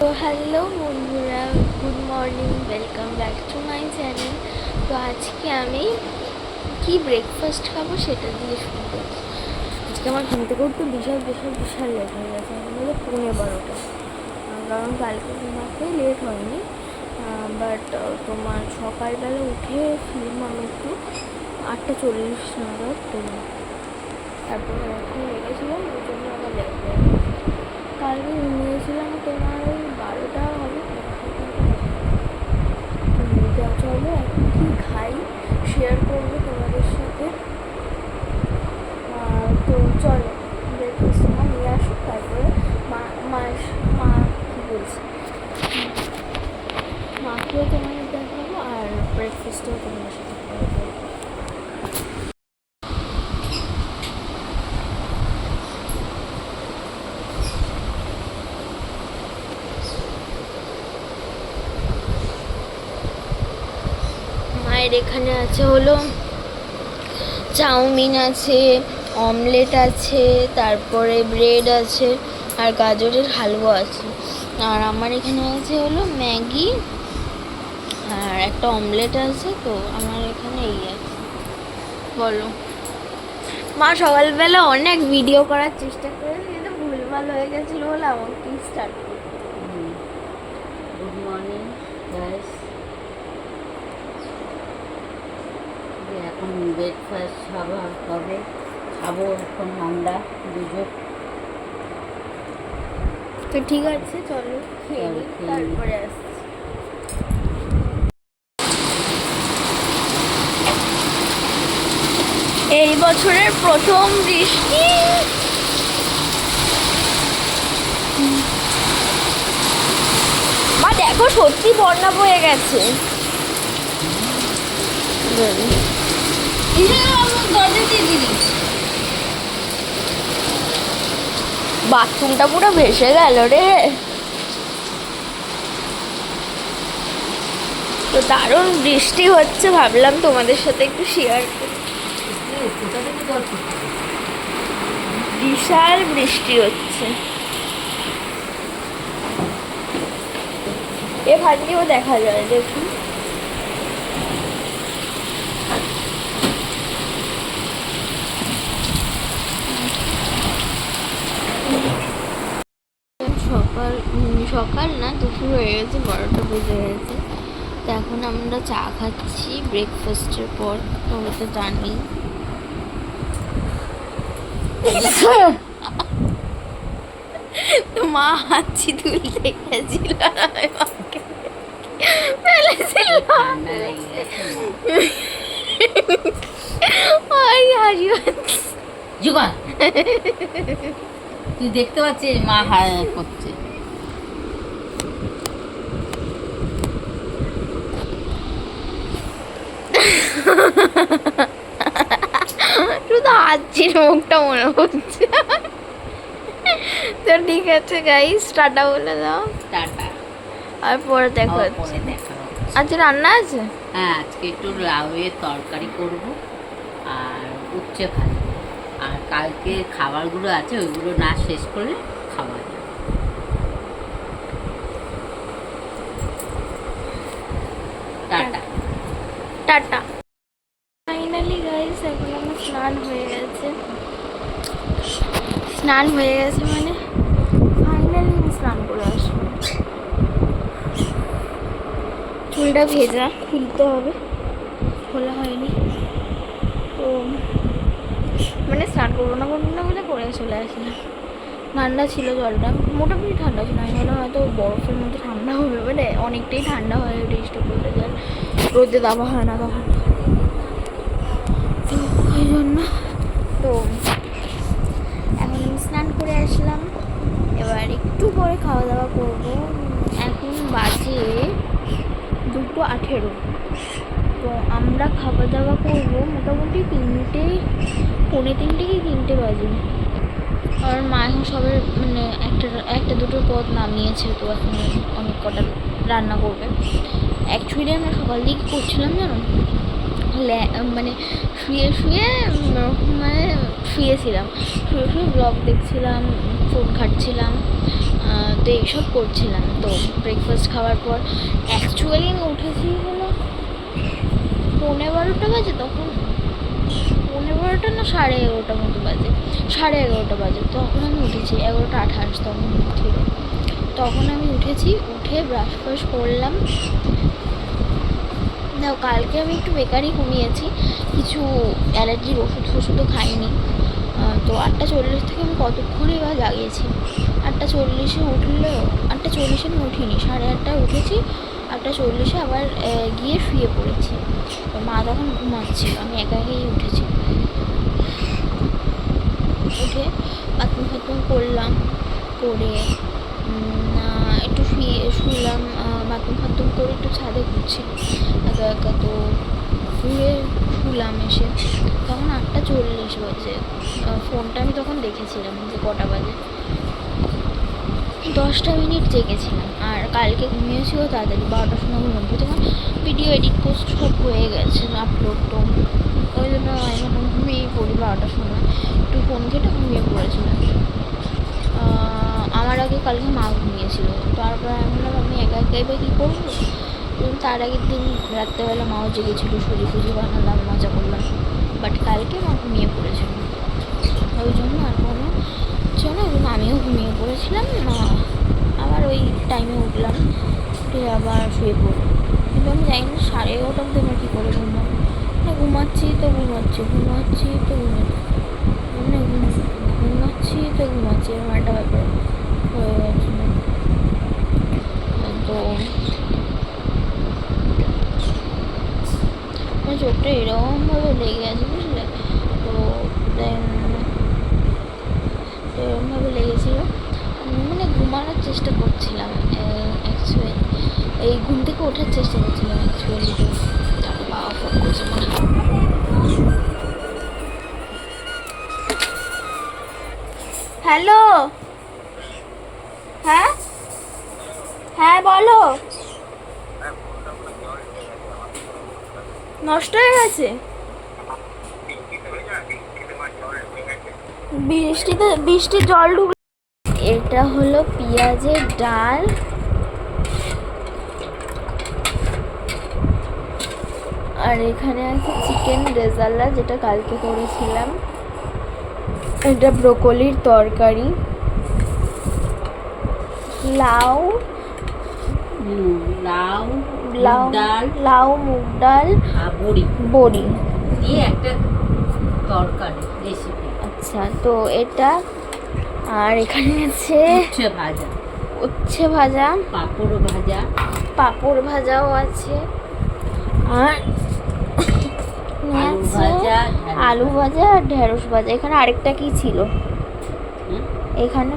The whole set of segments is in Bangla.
তো হ্যালো বন্ধুরা good morning welcome back to my channel তো আজকে আমি কি ব্রেকফাস্ট খাব সেটা দিয়ে শুরু করছি। আজকে আমার ঘুম থেকে উঠতে বিশাল বিশাল বিশাল লেট হয়ে গেছে। এখন হলো পৌনে বারোটা। কারণ কালকে ঘুমাতে লেট হয়নি। বাট তোমার সকালবেলা উঠে ফিল্ম আমি একটু আটটা চল্লিশ নাগাদ তো তারপরে এখন লেগেছিলাম ওই জন্য আমার লেট হয়ে কালকে ঘুমিয়েছিলাম তোমার ওই বারোটা হবে এখন কি খাই? শেয়ার করব তোমাদের সাথে। তো চলো ব্রেকফাস্ট মা নিয়ে আসো, তারপরে মা মা মা কী বলছে? মাকেও তোমাদের দেখাবো আর ব্রেকফাস্টও তোমাদের সাথে মায়ের এখানে আছে হলো চাউমিন আছে, অমলেট আছে, তারপরে ব্রেড আছে আর গাজরের হালুয়া আছে। আর আমার এখানে আছে হলো ম্যাগি আর একটা অমলেট আছে তো আমার এখানে এই আছে। বলো। মা সকালবেলা অনেক ভিডিও করার চেষ্টা করেছে, কিন্তু ভুলভাল হয়ে গেছিল বলে আমাকে স্টার্ট গুড মর্নিং গাইস এখন ব্রেকফাস্ট খাবার হবে খাব এখন আমরা দুজন। তো ঠিক আছে চলো খেয়ে। তারপরে আসছি। এই বছরের প্রথম বৃষ্টি। মা দেখো সত্যি বন্যা বয়ে গেছে। বাথরুমটা পুরো ভেসে গেল রে। তো দারুণ বৃষ্টি হচ্ছে, ভাবলাম তোমাদের সাথে একটু শেয়ার করি। বিশাল বৃষ্টি হচ্ছে। এ ভাগ্যেও দেখা যায়, দেখুন। সকাল না, দুপুর হয়ে গেছে, বারোটা বেজে গেছে। তো এখন আমরা চা খাচ্ছি ব্রেকফাস্টের পর। তোমরা তো জানি। তো মা হাঁচি তুলতে গেছিল। পাচ্ছে। তুই দেখতে পাচ্ছিস মা হা- করছে। শুধু হাঁচির মুখটা মনে হচ্ছে। তো ঠিক আছে গাইস টাটা বলে দাও। টাটা। আর পরে দেখা হচ্ছে। আজকে রান্না আছে? হ্যাঁ আজকে একটু লাউয়ের তরকারি করব আর উচ্ছে ভাজবো আর কালকে খাবারগুলো আছে ওইগুলো না শেষ করলে খাওয়া যাবে। টাটা। টাটা ফাইনালি গাইস এখন আমার স্নান হয়ে গেছে। স্নান হয়ে গেছে মানে ফাইনালি আমি স্নান করে আসব। চুলটা ভেজা, খুলতে হবে। খোলা হয়নি। তো মানে স্নান করব না করব না বলে করে চলে আসলাম। ঠান্ডা ছিল জলটা। মোটামুটি ঠান্ডা ছিল। আমি ভাবলাম হয়তো বরফের মধ্যে ঠান্ডা হবে। মানে অনেকটাই ঠান্ডা হয় রেজিস্টার করলে। জল রোদে দেওয়া হয় না তখন। ওই জন্য। তো এখন আমি স্নান করে আসলাম। এবার একটু পরে খাওয়া দাওয়া করব। এখন বাজে দুটো আঠেরো। তো আমরা খাওয়া দাওয়া করব মোটামুটি তিনটে, পৌনে তিনটে কি তিনটে বাজে। কারণ মা এখন সবের মানে একটা একটা দুটো পদ নামিয়েছে তো এখন অনেক কটা রান্না করবে। অ্যাকচুয়ালি আমরা সকাল দিকে করছিলাম জানো? মানে শুয়ে শুয়ে মানে শুয়েছিলাম। শুয়ে শুয়ে ব্লগ দেখছিলাম ফোন ঘাটছিলাম তো এইসব করছিলাম। তো ব্রেকফাস্ট খাওয়ার পর অ্যাকচুয়ালি আমি উঠেছি হলো পনেরো বারোটা বাজে তখন। পনেরো বারোটা না সাড়ে এগারোটা মতো বাজে। সাড়ে এগারোটা বাজে। তখন আমি উঠেছি, এগারোটা আঠাশ তখন ঠিক তখন আমি উঠেছি, উঠে ব্রাশ ফ্রাশ করলাম। দাও কালকে আমি একটু বেকারই ঘুমিয়েছি, কিছু অ্যালার্জির ওষুধ ফষুধও খাইনি। তো আটটা চল্লিশ থেকে আমি কতক্ষণই বা জাগিয়েছি? আটটা চল্লিশে উঠলেও, আটটা চল্লিশে আমি উঠিনি, সাড়ে আটটায় উঠেছি, আটটা চল্লিশে আবার গিয়ে শুয়ে পড়েছি। মা তখন ঘুমাচ্ছিল, আমি একা একাই উঠেছি। উঠে বাথরুম ফাথরুম করলাম, করে একটু শুয়ে শুনলাম বাথরুম ফাথরুম করে একটু ছাদে ঘুরছি। একা তো শুয়ে শুলাম এসে। তখন আটটা চল্লিশ বাজে। ফোনটা আমি তখন দেখেছিলাম যে কটা বাজে। দশটা মিনিট জেগেছিলাম। আর কালকে ঘুমিয়েছিও তাড়াতাড়ি, বারোটার সময় ঘুম তখন ভিডিও এডিট পোস্ট সব হয়ে গেছে আপলোড তো। ওই জন্য আমি এখন ঘুমিয়েই পড়ি বারোটার সময়। একটু ফোন ঘেটে ঘুমিয়ে পড়েছিলাম। আমার আগে কালকে মা ঘুমিয়েছিল। তারপর আমি বললাম আমি একা একা এবার কী করব? এবং তার আগের দিন রাত্রেবেলা মাও জেগেছিল সুজি ফুজি বানালাম, মজা করলাম। বাট কালকে মা ঘুমিয়ে পড়েছিল ওই জন্য আর কোনো ছিল না জন্য আমিও ঘুমিয়ে পড়েছিলাম, মা আবার ওই টাইমে উঠলাম, উঠে আবার শুয়ে পড়লাম। কিন্তু আমি জানি না, সাড়ে এগারোটার দিন কী করে ঘুমাবো? না, ঘুমাচ্ছি তো ঘুমাচ্ছি ঘুমাচ্ছি তো ঘুমাচ্ছি। মানে ঘুমাচ্ছি তো ঘুমাচ্ছি, এরকম একটা ব্যাপার হয়ে গেছে। তো আমার চোখটা এরকমভাবে লেগে আছে, বুঝলে? তো দেন এরকমভাবে লেগেছিল। মানে ঘুমানোর চেষ্টা করছিলাম অ্যাকচুয়ালি এই ঘুম থেকে ওঠার চেষ্টা করছিলাম অ্যাকচুয়ালি তো বাবা ফোন করছে মনে হয়। হ্যালো? হ্যাঁ? হ্যাঁ বলো। নষ্ট হয়ে গেছে? বৃষ্টিতে বৃষ্টির জল ঢুক এটা হলো পেঁয়াজের ডাল। আর এখানে আছে চিকেন রেজাল্লা, যেটা কালকে করেছিলাম। এটা ব্রোকলির তরকারি। লাউ। লাউ। লাউ ডাল লাউ মুগ ডাল বড়ি। বড়ি। দিয়ে একটা তরকারি রেসিপি আচ্ছা তো এটা আর এখানে আছে উচ্ছে ভাজা। উচ্ছে ভাজা। পাঁপড় ভাজা। পাঁপড় ভাজাও আছে। আর আলু ভাজা আলু ভাজা আর ঢেঁড়স ভাজা। এখানে আরেকটা কি ছিল? এখানে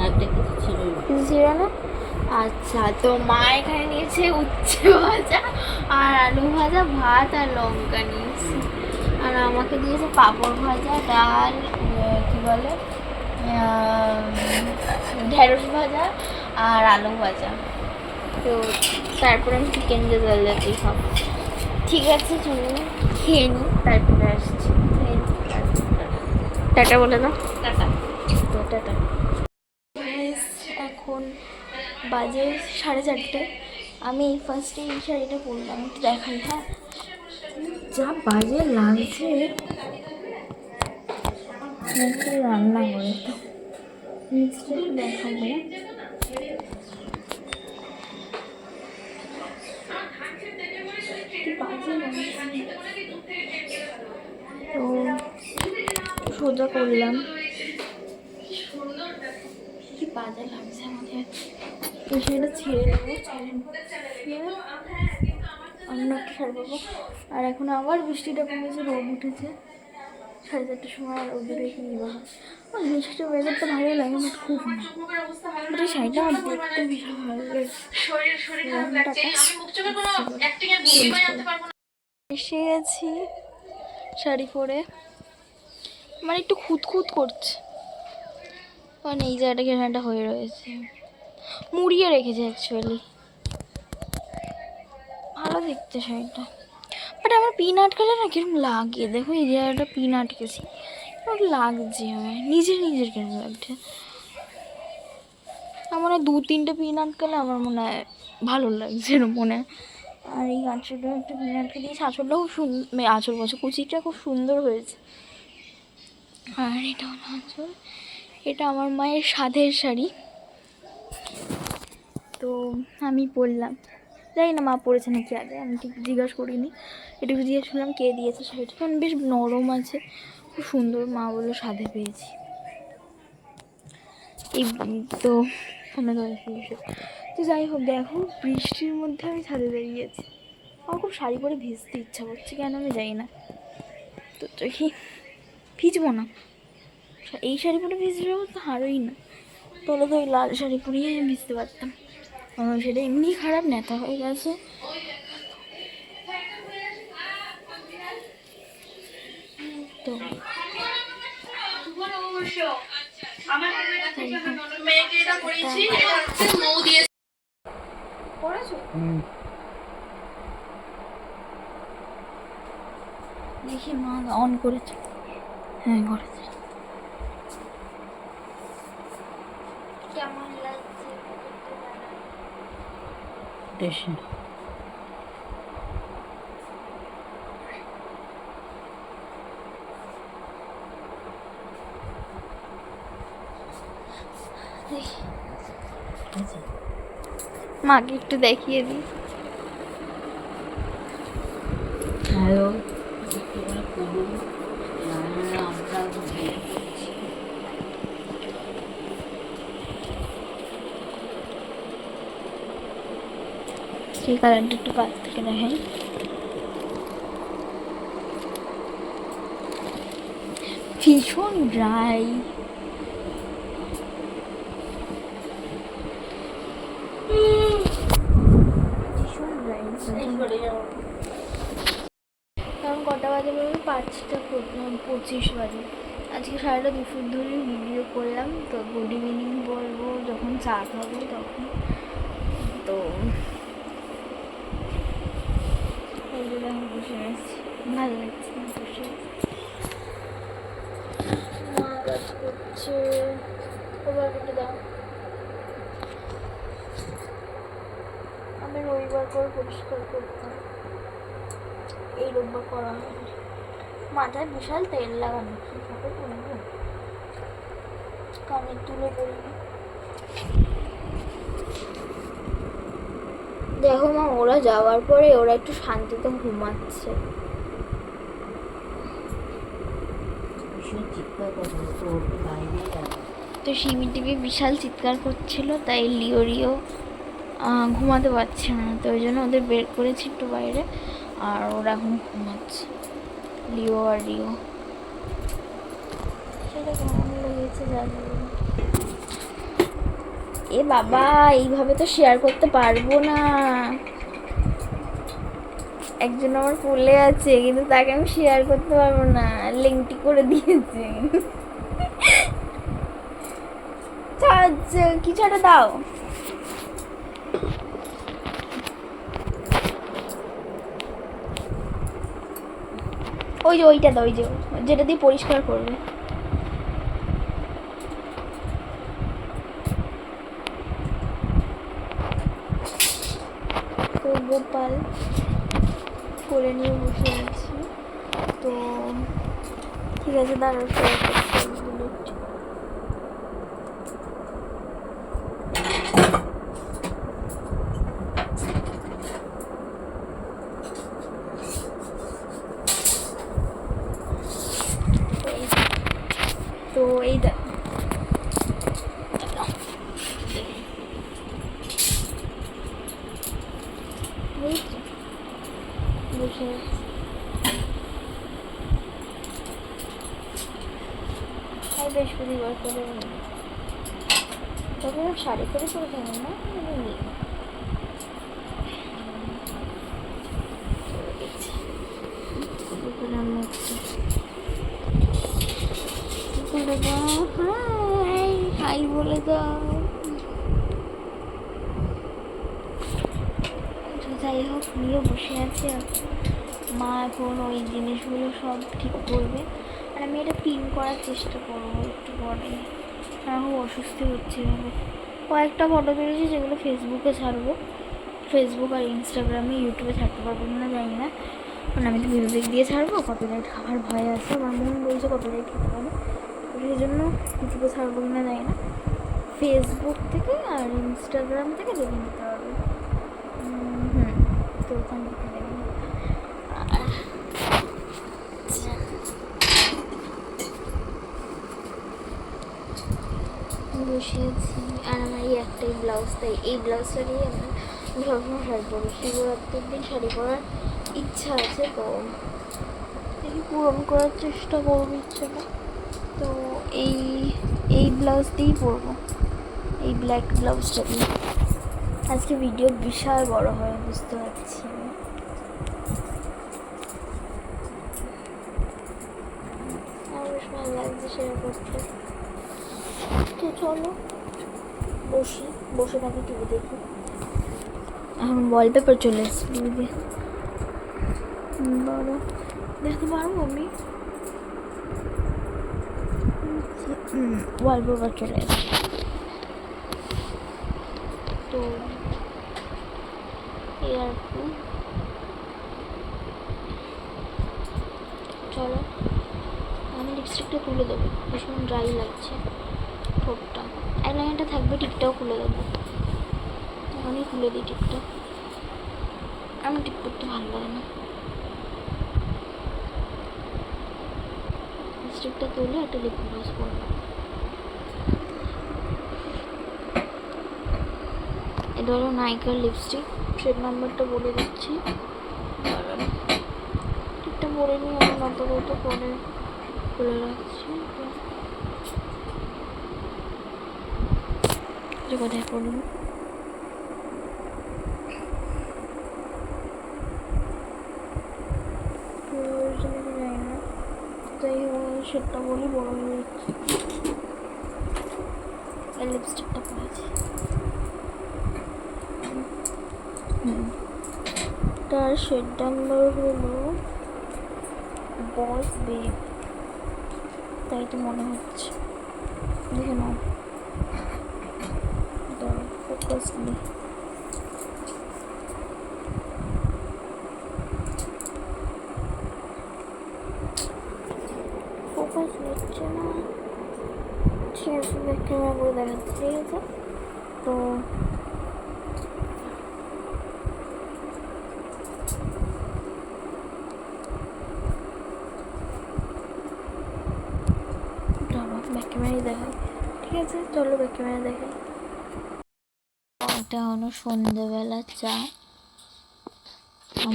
আর একটা কিছু ছিল? কিছু ছিল না? আচ্ছা তো মা এখানে নিয়েছে উচ্ছে ভাজা আর আলু ভাজা ভাত আর লঙ্কা নিয়েছে। আর আমাকে দিয়েছে পাঁপড় ভাজা ডাল কি বলে? ঢেঁড়স ভাজা আর আলু ভাজা। তো তারপরে আমি চিকেন রেজাল্ট খাব। ঠিক আছে চলুন খেয়ে নিই তারপরে আসছি। খেয়ে নিই, টাটা। টাটা বলে দাও। টাটা। তো টাটা Guys, এখন বাজে সাড়ে চারটে। আমি ফার্স্টে এই শাড়িটা পরলাম একটু দেখাই হ্যাঁ? যা বাজে লাগছে। রান্না করে? তো দেখাবো। তো সোজা করলাম। কি বাজে লাগছে আমাকে শাড়িটা ছেড়ে দেবো ছেড়ে অন্য একটা শাড়ি পাবো আর এখন আবার বৃষ্টিটা কমেছে রোদ উঠেছে। সাড়ে চারটের সময় আর ওদের রেখে নিবা আর বৃষ্টিটা ওয়েদারটা ভালো লাগে বাট খুব এই শাড়িটা আমার দেখতে ভীষণ ভালো লাগে এসে গেছি শাড়ি পরে। আমার একটু খুঁতখুত করছে। কারণ এই জায়গাটা ঘেরাটা হয়ে রয়েছে। মুড়িয়ে রেখেছে অ্যাকচুয়ালি ভালো দেখতে শাড়িটা। বাট আমার পিন আটকালে না কিরম লাগে? দেখো এই জায়গাটা পিন আটকেছি লাগছে আমার। নিজের নিজের কিরম লাগছে। আমার দু তিনটে পিন আটকালে আমার মনে হয় ভালো লাগছে এরকম মনে। আর এই আঁচলটা একটা পিন আটকে দিয়েছে আঁচলটাও সুন্দর আঁচল বলছে, কুচিটা খুব সুন্দর হয়েছে। আর এটা হলো আঁচল। এটা আমার মায়ের সাধের শাড়ি। তো আমি পরলাম জানি না মা পড়েছে নাকি আগে, আমি ঠিক জিজ্ঞাসা করিনি। এটুকু জিজ্ঞেস করলাম, কে দিয়েছে শাড়িটা কারণ বেশ নরম আছে, খুব সুন্দর মা বলল সাধে পেয়েছি। এই তো, সামনে তো যাই হোক, দেখো, বৃষ্টির মধ্যে আমি ছাদে দাঁড়িয়েছি আমার খুব শাড়ি পরে ভিজতে ইচ্ছা করছে, কেন আমি জানি না। তো দেখি, ভিজবো না। এই শাড়ি পরে ভিজলে তো হারোই না। তাহলে তো ওই লাল শাড়ি পরেই আমি ভিজতে পারতাম। আমার সেটা এমনি খারাপ নেতা হয়ে গেছে। তো। দেখি মা অন করেছে। হ্যাঁ করেছে। বেশ মাকে একটু দেখিয়ে দিই। হ্যালো একটু করে করুন নাহলে আমরা ভেঙে পড়ছি। সেই কালারটা একটু কাছ থেকে দেখেন। ভীষণ ড্রাই কারণ কটা বাজে বলব পাঁচটা পঁচিশ বাজে। আজকে সারাটা দুপুর ধরে ভিডিও করলাম, তো গুড ইভিনিং বলব, যখন চা খাব তখন। তো আমি করছে। কেটে দাও। আমি রবিবার করে পরিষ্কার করতাম। এই রোববার করা হয়নি মাথায় বিশাল তেল লাগানো। কীভাবে করব? কানের তুলে পড়বি দেখো মা ওরা যাওয়ার পরে ওরা একটু শান্তিতে ঘুমাচ্ছে। তো সিমি টিভি বিশাল চিৎকার করছিল তাই লিও রিও ঘুমাতে পারছে না। তো ওই জন্য ওদের বের করেছি একটু বাইরে আর ওরা এখন ঘুমাচ্ছে। লিও আর রিও। সেটা কেমন লেগেছে জানি। এ বাবা, এইভাবে তো শেয়ার করতে পারব না। একজন আমার ফুলে আছে, কিন্তু তাকে আমি শেয়ার করতে পারব না। লিঙ্কটি করে দিয়েছে। কিছু একটা দাও? ওই যে, ওইটা দাও, ওই যে, যেটা দিয়ে পরিষ্কার করবে তো গোপাল করে নিয়ে বসে আছি। তো ঠিক আছে দাঁড়াও তো এই দেখো বুঝছ? বসে আছি। আর বৃহস্পতিবার করে তবে আমি শাড়ি করে পরে যাব না এমনি। দুপুরের মুখটা বলে দাও হাই হাই বলে দাও তো যাই হোক নিয়ে বসে আছে এখন মা এখন ওই জিনিসগুলো সব ঠিক করবে। আর আমি এটা পিন করার চেষ্টা করব, একটু পরে। আমার খুব অসুস্থ হচ্ছে এভাবে কয়েকটা ফটো তুলেছি যেগুলো ফেসবুকে ছাড়বো। ফেসবুক আর ইনস্টাগ্রামে ইউটিউবে ছাড়তে পারব না জানি না। কারণ আমি তো মিউজিক দিয়ে ছাড়বো কপিরাইট খাওয়ার ভয় আছে। আমার মন বলছে কপিরাইট খেতে পারে সেই জন্য ইউটিউবে ছাড়বো কিনা জানি না। ফেসবুক থেকে আর ইনস্টাগ্রাম থেকে দেখে নিতে হবে। তো ওখান বসিয়েছি। আর আমার এই একটাই ব্লাউজ তাই এই ব্লাউজটা দিয়ে আমি সবসময় শাড়ি পরবো। শিবরাত্রির দিন শাড়ি পরার ইচ্ছা আছে, তো দেখি পূরণ করার চেষ্টা করব ইচ্ছাটা তো এই এই ব্লাউজ দিয়েই পরবো। এই ব্ল্যাক ব্লাউজটা দিয়ে আজকে ভিডিও বিশাল বড় হয় বুঝতে পারছি আমি। লাগছে সেটা করতে। তো চলো বসি বসে থাকি টিভি দেখি। এখন ওয়ালপেপার চলে এসেছে টিভিতে বড় দেখতে পারব আমি ওয়ালপেপার চলে এসেছে তো এই আর কি। চলো, আমি লিপস্টিকটা তুলে দেবো। ভীষণ ড্রাই লাগছে ঠোঁটটা। আইলাইনারটা থাকবে টিকটাও খুলে দেবো। এখনই খুলে দিই টিকটা আমার টিক করতে ভালো লাগে না। লিপস্টিকটা তুলে একটা লিপ গ্লস করব। এটা হলো নাইকার লিপস্টিক শেড নাম্বারটা বলে দিচ্ছি। দাঁড়ান। বলে নিই নিয়ে আমি নত কত পরে খুলে রাখছি। কোথায় পড়ব যাই হোক সেটা বলি বড় হয়ে যাচ্ছে এই লিপস্টিকটা পরেছি হুম তার শেড নাম্বার হলো বস বেব। তাই তো মনে হচ্ছে। দেখে নাও। ফোকাস নেই। ফোকাস নিচ্ছে না। ঠিক আছে ক্যামেরা ঠিক আছে। তো চলো ব্যাক ক্যামেরাই দেখাই ঠিক আছে চলো ব্যাক ক্যামেরা দেখাই এটা হলো সন্ধেবেলা চা।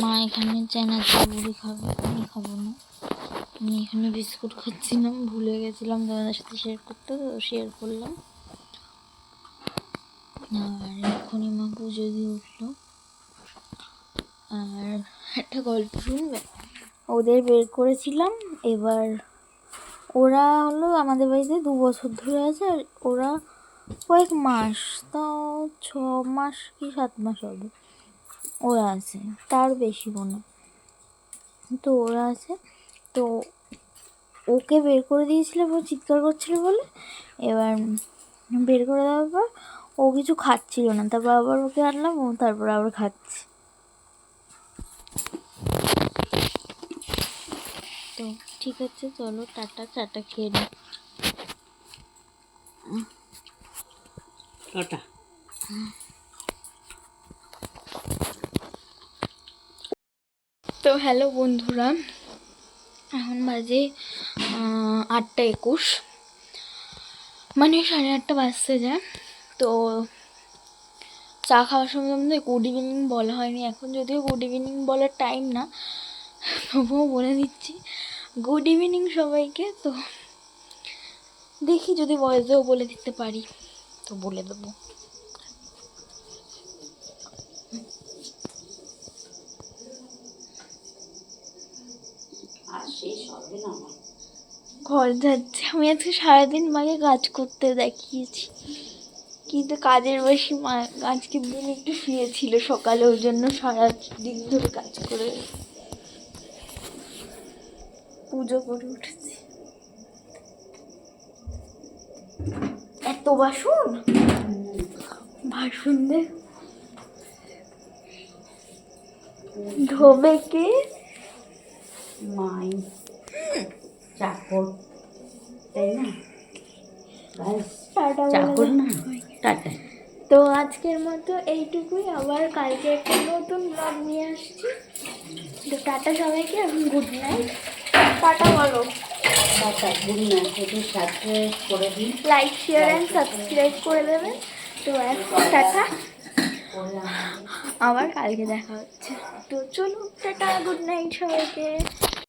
মা এখানে চেনা চা খাবে, আমি খাব না। আমি এখানে বিস্কুট খাচ্ছিলাম, ভুলে গেছিলাম তোমাদের সাথে শেয়ার করতে, তো শেয়ার করলাম। আর এখনই মা পুজো দিয়ে উঠল। আর একটা গল্প শুনবে? ওদের বের করেছিলাম, এবার ওরা হলো আমাদের বাড়িতে দু বছর ধরে আছে আর ওরা কয়েক মাস, তাও ছ মাস কি সাত মাস হবে ওরা আছে, তার বেশি মনে তো ওরা আছে, তো ওকে বের করে দিয়েছিল ও চিৎকার করছিল বলে, এবার বের করে দেওয়ার পর ও কিছু খাচ্ছিল না, তারপর আবার ওকে আনলাম, ও তারপর আবার খাচ্ছে। তো ঠিক আছে চলো টাটা চাটা খেয়ে নিই টাটা। তো হ্যালো বন্ধুরা এখন বাজে আটটা একুশ। মানে সাড়ে আটটা বাজতে যায় তো চা খাওয়ার সময় আমাদের গুড ইভিনিং বলা হয়নি। এখন যদিও গুড ইভিনিং বলার টাইম না তবুও বলে দিচ্ছি। গুড ইভিনিং সবাইকে। তো দেখি যদি ভয়েসেও বলে দিতে পারি তো বলে দেবো। ঘর যাচ্ছে। আমি আজকে সারাদিন মাকে কাজ করতে দেখিয়েছি। কিন্তু কাজের বেশি মা আজকের দিন একটু শুয়েছিল সকালে ওই জন্য সারা দিন ধরে কাজ করে পুজো করে উঠেছি। এত বাসন? ভাষণ দে। ধোবে কে? মাই। চাকর। তাই না? টাটা চাকর না? টাটা। তো আজকের মতো এইটুকুই আবার কালকে একটা নতুন ব্লগ নিয়ে আসছি। তো টাটা সবাইকে এখন গুড নাইট। টাটা বলো। টাটা গুড নাইট একটু সাবস্ক্রাইব করে দিন। লাইক শেয়ার অ্যান্ড সাবস্ক্রাইব করে দেবেন তো এখন টাটা। আবার কালকে দেখা হচ্ছে। তো চলুন টাটা গুড নাইট সবাইকে।